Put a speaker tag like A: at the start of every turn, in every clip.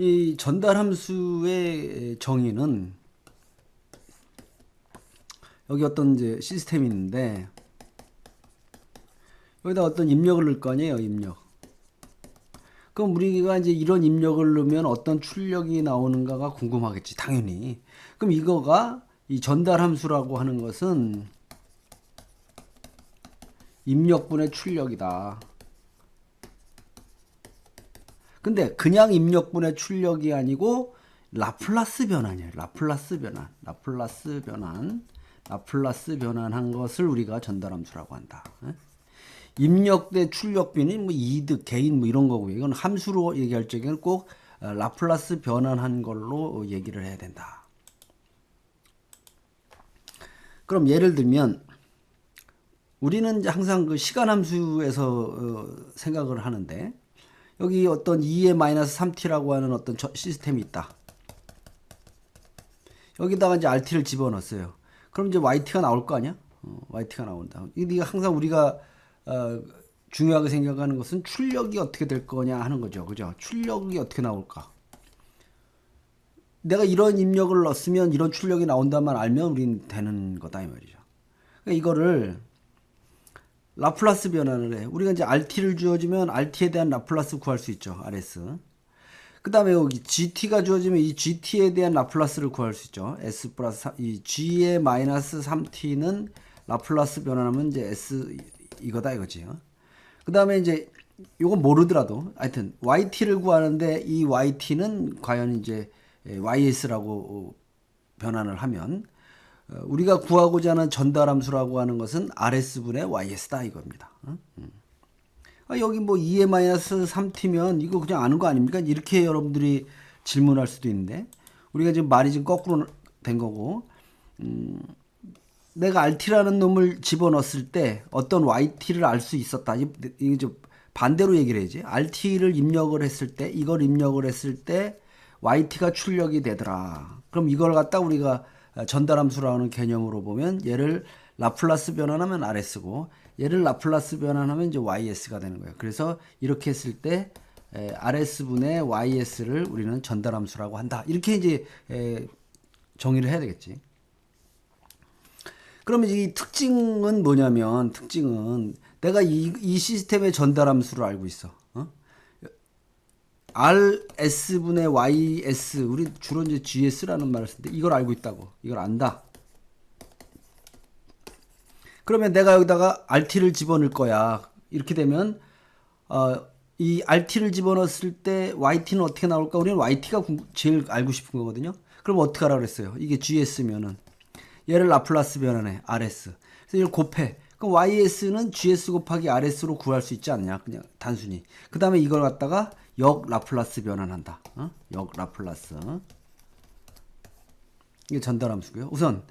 A: 이 전달 함수의 정의는 여기 어떤 이제 시스템이 있는데 여기다 어떤 입력을 넣을 거 아니에요, 입력. 그럼 우리가 이제 이런 입력을 넣으면 어떤 출력이 나오는가가 궁금하겠지, 당연히. 그럼 이거가 이 전달 함수라고 하는 것은 입력분의 출력이다. 근데 그냥 입력분의 출력이 아니고 라플라스 변환이에요. 라플라스 변환. 라플라스 변환. 라플라스 변환한 것을 우리가 전달함수라고 한다. 예? 입력 대 출력비는 뭐 이득, 개인 뭐 이런 거고요. 이건 함수로 얘기할 적에는 꼭 어, 라플라스 변환한 걸로 얘기를 해야 된다. 그럼 예를 들면 우리는 항상 그 시간 함수에서 어, 생각을 하는데 여기 어떤 2의 마이너스 3t라고 하는 어떤 저- 시스템이 있다. 여기다가 이제 RT를 집어넣었어요. 그럼 이제 YT가 나올 거 아니야? 어, YT가 나온다. 이게 항상 우리가 어, 중요하게 생각하는 것은 출력이 어떻게 될 거냐 하는 거죠. 그죠? 출력이 어떻게 나올까? 내가 이런 입력을 넣었으면 이런 출력이 나온다만 알면 우린 되는 거다 이 말이죠. 그러니까 이거를 라플라스 변환을 해. 우리가 이제 RT를 주어지면 RT에 대한 라플라스 구할 수 있죠. RS. 그 다음에 여기 GT가 주어지면 이 GT에 대한 라플라스를 구할 수 있죠. S 플러스 3, 이 G의 마이너스 3T는 라플라스 변환하면 이제 S 이거다 이거지. 그 다음에 이제 요건 모르더라도 하여튼 YT를 구하는데 이 YT는 과연 이제 YS라고 변환을 하면 어, 우리가 구하고자 하는 전달함수라고 하는 것은 RS분의 YS다 이겁니다. 어? 음. 아, 여기 뭐 2의 마이너스 3t면 이거 그냥 아는 거 아닙니까? 이렇게 여러분들이 질문할 수도 있는데 우리가 지금 말이 지금 거꾸로 된 거고 음, 내가 RT라는 놈을 집어넣었을 때 어떤 YT를 알 수 있었다. 이- 이게 좀 반대로 얘기를 해야지. RT를 입력을 했을 때 이걸 입력을 했을 때 YT가 출력이 되더라. 그럼 이걸 갖다 우리가 전달함수라는 개념으로 보면 얘를 라플라스 변환하면 RS고 얘를 라플라스 변환하면 이제 YS가 되는 거예요. 그래서 이렇게 했을 때 에, RS분의 YS를 우리는 전달함수라고 한다. 이렇게 이제 에, 정의를 해야 되겠지. 그러면 이 특징은 뭐냐면 특징은 내가 이, 이 시스템의 전달함수를 알고 있어. 어? RS분의 YS 우리 주로 이제 GS라는 말을 쓰는데 이걸 알고 있다고. 이걸 안다. 그러면 내가 여기다가 RT를 집어넣을 거야. 이렇게 되면 어, 이 RT를 집어넣었을 때 YT는 어떻게 나올까? 우리는 YT가 제일 알고 싶은 거거든요. 그럼 어떻게 하라 그랬어요? 이게 GS면은 얘를 라플라스 변환해 RS. 그래서 이걸 곱해. 그럼 YS는 GS 곱하기 RS로 구할 수 있지 않냐? 그냥 단순히. 그 다음에 이걸 갖다가 역 라플라스 변환한다. 어? 역 라플라스. 이게 전달 함수고요. 우선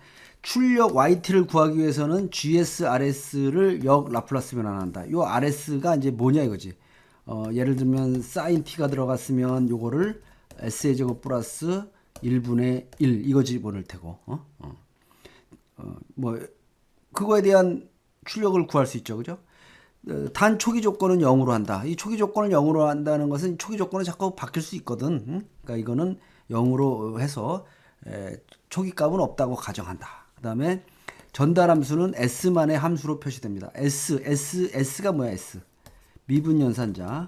A: 출력 YT를 구하기 위해서는 GS, RS를 역 라플라스 변환한다. 요 RS가 이제 뭐냐 이거지. 어, 예를 들면 사인 T가 들어갔으면 요거를 S의 제곱 플러스 1분의 1 이거 집어넣을 테고. 어? 어. 어, 뭐 그거에 대한 출력을 구할 수 있죠. 그죠? 어, 단 초기 조건은 0으로 한다. 이 초기 조건을 0으로 한다는 것은 초기 조건은 자꾸 바뀔 수 있거든. 응? 그러니까 이거는 0으로 해서 에, 초기 값은 없다고 가정한다. 그 다음에 전달 함수는 s만의 함수로 표시됩니다. s s s가 뭐야 s 미분 연산자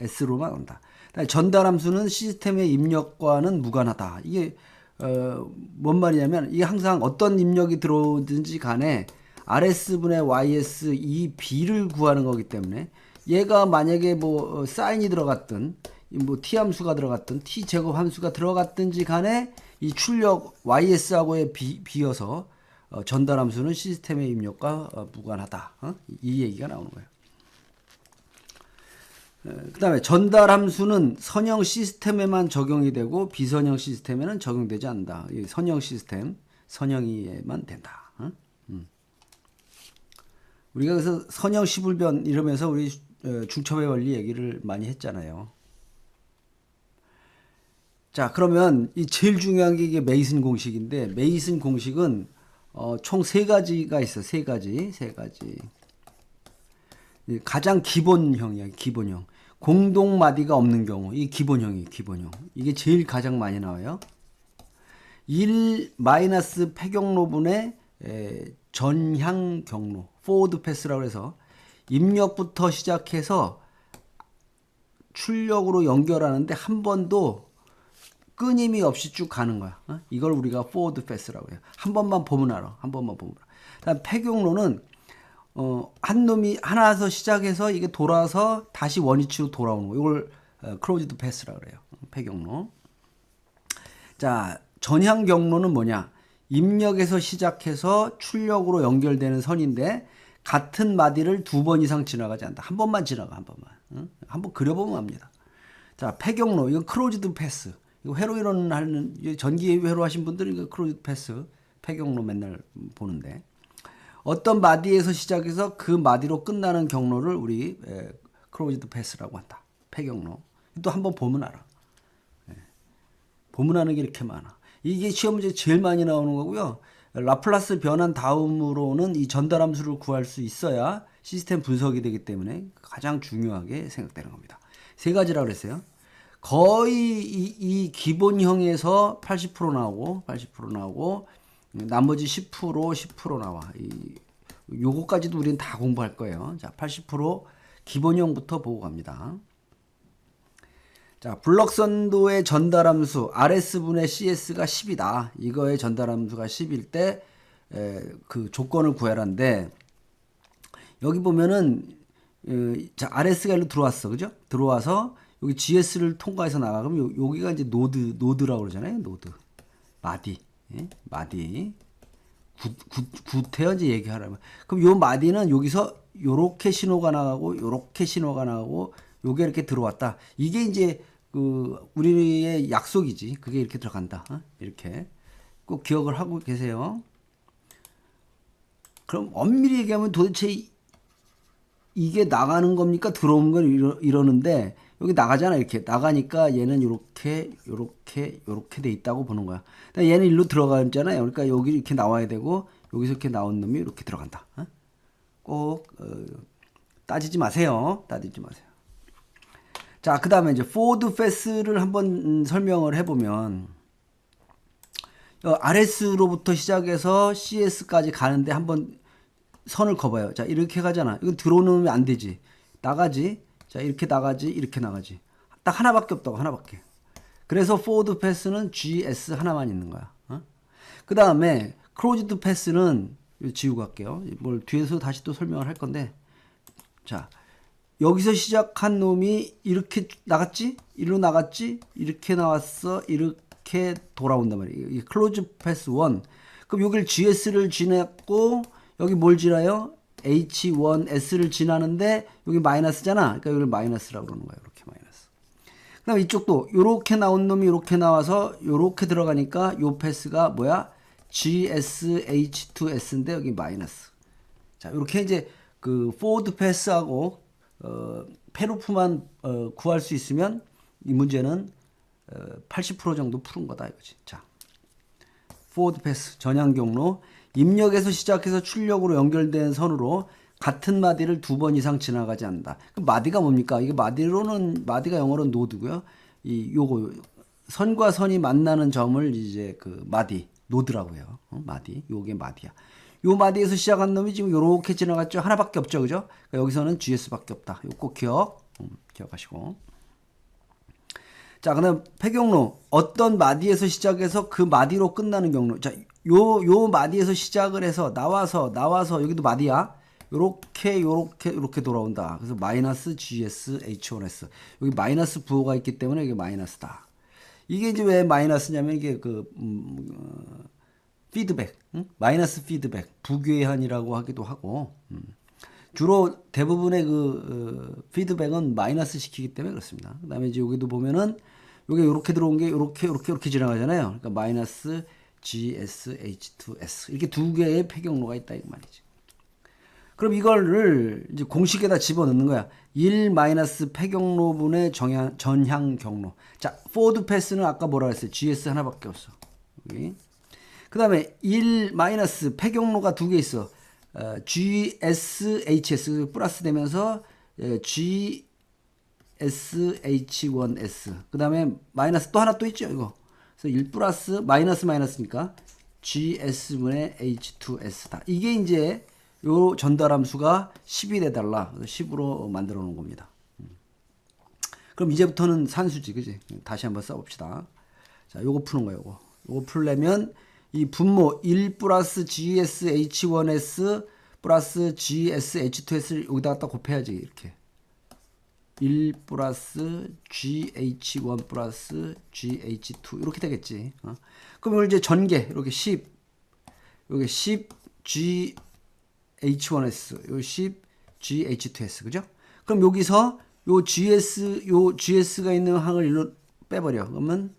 A: s로만 온다. 전달 함수는 시스템의 입력과는 무관하다. 이게 어, 뭔 말이냐면 이게 항상 어떤 입력이 들어오든지 간에 RS분의 YS 이 B를 구하는 거기 때문에 얘가 만약에 뭐 어, 사인이 들어갔든 뭐 T 함수가 들어갔든 T 제곱 함수가 들어갔든지 간에 이 출력 YS하고의 비, 비어서 어, 전달 함수는 시스템의 입력과 어, 무관하다. 어? 이 얘기가 나오는 거예요. 그 다음에 전달 함수는 선형 시스템에만 적용이 되고 비선형 시스템에는 적용되지 않는다. 이 선형 시스템, 선형이에만 된다. 우리가 그래서 선형 시불변 이러면서 우리 어, 중첩의 원리 얘기를 많이 했잖아요. 자, 그러면 이 제일 중요한 게 이게 메이슨 공식인데 메이슨 공식은 어, 총 세 가지가 있어. 세 가지, 세 가지. 이 가장 기본형이야, 기본형. 공동 마디가 없는 경우 이 기본형이 기본형 이게 제일 가장 많이 나와요. 1 마이너스 폐경로분의 에, 전향 경로 포워드 패스라고 해서 입력부터 시작해서 출력으로 연결하는데 한 번도 끊임이 없이 쭉 가는 거야. 어? 이걸 우리가 포워드 패스라고 해요. 한 번만 보면 알아. 한 번만 보면 알아. 폐경로는 어, 한 놈이 하나에서 시작해서 이게 돌아서 다시 원위치로 돌아오는 거. 이걸 어, 크로즈드 패스라고 그래요. 폐경로. 자, 전향 경로는 뭐냐? 입력에서 시작해서 출력으로 연결되는 선인데 같은 마디를 두 번 이상 지나가지 않는다. 한 번만 지나가 한 번만. 응? 한번 그려보면 압니다. 자, 폐경로 이건 크로즈드 패스. 이거 회로 이론 하는 전기 회로 하신 분들은 이거 크로즈드 패스 폐경로 맨날 보는데 어떤 마디에서 시작해서 그 마디로 끝나는 경로를 우리 에, 크로즈드 패스라고 한다. 폐경로. 또 한 번 보면 알아. 보면 하는 게 이렇게 많아. 이게 시험 문제 제일 많이 나오는 거고요. 라플라스 변환 다음으로는 이 전달 함수를 구할 수 있어야 시스템 분석이 되기 때문에 가장 중요하게 생각되는 겁니다. 세 가지라고 그랬어요. 거의 이, 이 기본형에서 80% 나오고 80% 나오고 나머지 10% 10% 나와. 이 요거까지도 우리는 다 공부할 거예요. 자, 80% 기본형부터 보고 갑니다. 자, 블럭선도의 전달함수 RS분의 CS가 10이다. 이거의 전달함수가 10일 때 그 조건을 구해라인데 여기 보면은 어, 자, RS가 일로 들어왔어. 그죠? 들어와서 여기 GS를 통과해서 나가. 그럼 요, 여기가 이제 노드 노드라고 그러잖아요. 노드. 마디. 예? 마디. 구, 구, 이제 얘기하라면. 그럼 요 마디는 여기서 요렇게 신호가 나가고 요렇게 신호가 나가고 요게 이렇게 들어왔다. 이게 이제 그 우리의 약속이지. 그게 이렇게 들어간다. 어? 이렇게 꼭 기억을 하고 계세요. 그럼 엄밀히 얘기하면 도대체 이- 이게 나가는 겁니까? 들어오는 건 이러, 이러는데 여기 나가잖아 이렇게 나가니까 얘는 이렇게 이렇게 이렇게 돼 있다고 보는 거야. 근데 얘는 일로 들어가잖아요. 그러니까 여기 이렇게 나와야 되고 여기서 이렇게 나온 놈이 이렇게 들어간다. 어? 꼭 어, 따지지 마세요. 따지지 마세요. 자, 그 다음에 이제 포드 패스를 한번 음, 설명을 해보면 어, RS로부터 시작해서 CS까지 가는데 한번 선을 커봐요. 자, 이렇게 가잖아. 이건 들어오면 안 되지. 나가지. 자, 이렇게 나가지. 이렇게 나가지. 딱 하나밖에 없다고, 하나밖에. 그래서 포드 패스는 GS 하나만 있는 거야. 어? 그 다음에 크로즈드 패스는 지우고 갈게요. 뭘 뒤에서 다시 또 설명을 할 건데. 자, 여기서 시작한 놈이 이렇게 나갔지? 일로 나갔지? 이렇게 나왔어. 이렇게 돌아온단 말이에요. 이 클로즈 패스 1. 그럼 여기를 GS를 지났고 여기 뭘 지나요? H1S를 지나는데 여기 마이너스잖아. 그러니까 여기를 마이너스라고 그러는 거예요. 이렇게 마이너스. 그다음 이쪽도 요렇게 나온 놈이 요렇게 나와서 요렇게 들어가니까 요 패스가 뭐야? GSH2S인데 여기 마이너스. 자, 이렇게 이제 그 포워드 패스하고 어, 페루프만 어, 구할 수 있으면 이 문제는 어, 80% 정도 푸는 거다 이거지. 자, 포워드 패스 전향 경로 입력에서 시작해서 출력으로 연결된 선으로 같은 마디를 두 번 이상 지나가지 않는다. 그 마디가 뭡니까? 이게 마디로는 마디가 영어로는 노드고요. 이 요거 선과 선이 만나는 점을 이제 그 마디 노드라고 해요. 어? 마디. 요게 마디야. 요 마디에서 시작한 놈이 지금 요렇게 지나갔죠. 하나밖에 없죠. 그죠? 그러니까 여기서는 GS밖에 없다. 요 꼭 기억. 음, 기억하시고. 자, 그다음 폐경로 어떤 마디에서 시작해서 그 마디로 끝나는 경로. 자, 요 요 마디에서 시작을 해서 나와서 나와서 여기도 마디야. 요렇게 요렇게 요렇게 돌아온다. 그래서 마이너스 GS H1S. 여기 마이너스 부호가 있기 때문에 이게 마이너스다. 이게 이제 왜 마이너스냐면 이게 그 음, 어, 피드백, 응? 마이너스 피드백, 부괴한이라고 하기도 하고 음. 주로 대부분의 그 어, 피드백은 마이너스 시키기 때문에 그렇습니다. 그다음에 이제 여기도 보면은 여기 이렇게 들어온 게 이렇게 이렇게 이렇게 지나가잖아요. 그러니까 마이너스 GSH2S 이렇게 두 개의 폐경로가 있다 이 말이지. 그럼 이거를 이제 공식에다 집어넣는 거야. 1 마이너스 폐경로분의 전향 경로. 자, 포드 패스는 아까 뭐라 그랬어요? GS 하나밖에 없어. 여기. 그 다음에 1 마이너스 폐경로가 두 개 있어. 어, GS, HS 플러스 되면서 에, G, GSH1S. 그 다음에 마이너스 또 하나 또 있죠, 이거. 그래서 1 플러스 마이너스 마이너스니까 GS분의 H2S다. 이게 이제 요 전달함수가 10이 돼달라. 10으로 만들어 놓은 겁니다. 음. 그럼 이제부터는 산수지, 그지? 다시 한번 써봅시다. 자, 요거 푸는 거예요, 요거. 요거 풀려면 이 분모 1 플러스 GSH1S 플러스 GSH2S를 여기다 갖다 곱해야지, 이렇게. 1 플러스 GH1 플러스 GH2 이렇게 되겠지. 어? 그럼 이걸 이제 전개 이렇게 10 여기 10 GH1S 요 10 GH2S 그죠? 그럼 여기서 요 GS 요 GS가 있는 항을 일로 빼버려. 그러면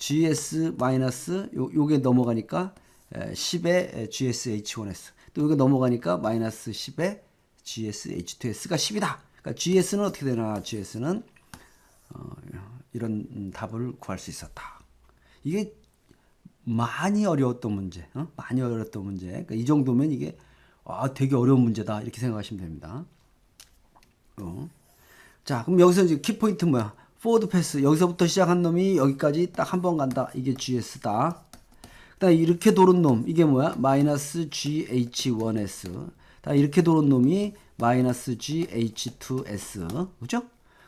A: GS 마이너스 요 요게 넘어가니까 10의 GSH1S 또 여기 넘어가니까 마이너스 10의 GSH2S가 10이다. 그러니까 GS는 어떻게 되나? GS는 어, 이런 음, 답을 구할 수 있었다. 이게 많이 어려웠던 문제, 어? 많이 어려웠던 문제. 그러니까 이 정도면 이게 아, 되게 어려운 문제다 이렇게 생각하시면 됩니다. 어. 자, 그럼 여기서 이제 키포인트 뭐야? 포워드 패스 여기서부터 시작한 놈이 여기까지 딱 한 번 간다. 이게 GS다. 그다음 이렇게 도는 놈 이게 뭐야? 마이너스 GH1S. 다 이렇게 도는 놈이 마이너스 GH2S. 그죠?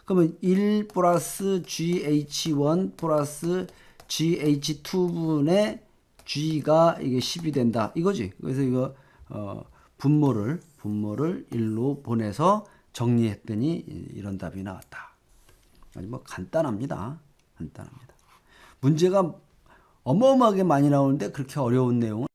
A: 그러면 1 플러스 GH1 플러스 GH2분의 G가 이게 10이 된다. 이거지. 그래서 이거 어, 분모를 분모를 1로 보내서 정리했더니 이- 이런 답이 나왔다. 아주 뭐 간단합니다. 간단합니다. 문제가 어마어마하게 많이 나오는데 그렇게 어려운 내용은